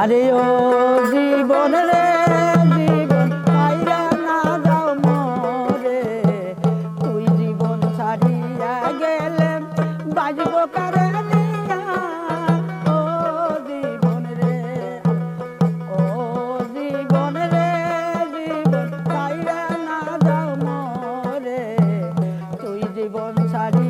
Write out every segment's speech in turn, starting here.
আরে ও জীবন রে, জীবন পাইরা না যাও মরে। তুই জীবন ছাড়িয়া গেলে বাজব কারে জীবন রে জীবন রে, জীবন পাইরা না জীবন ছাড়ি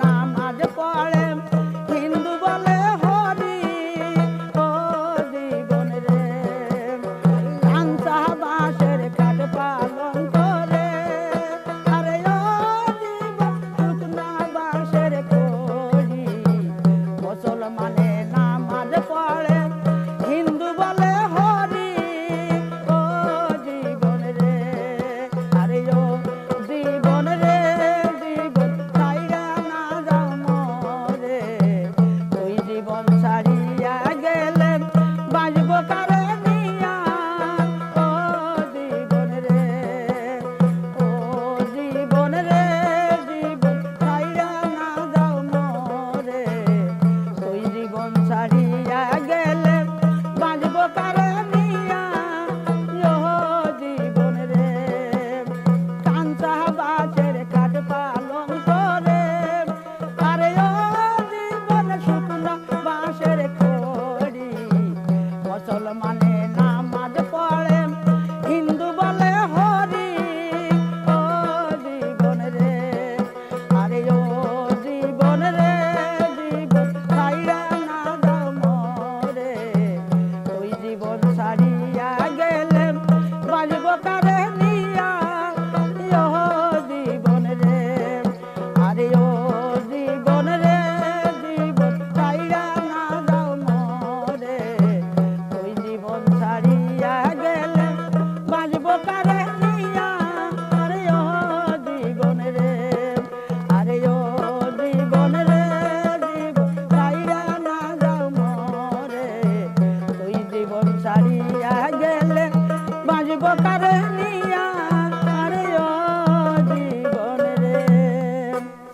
নামাজ পড়ে Solomon provocar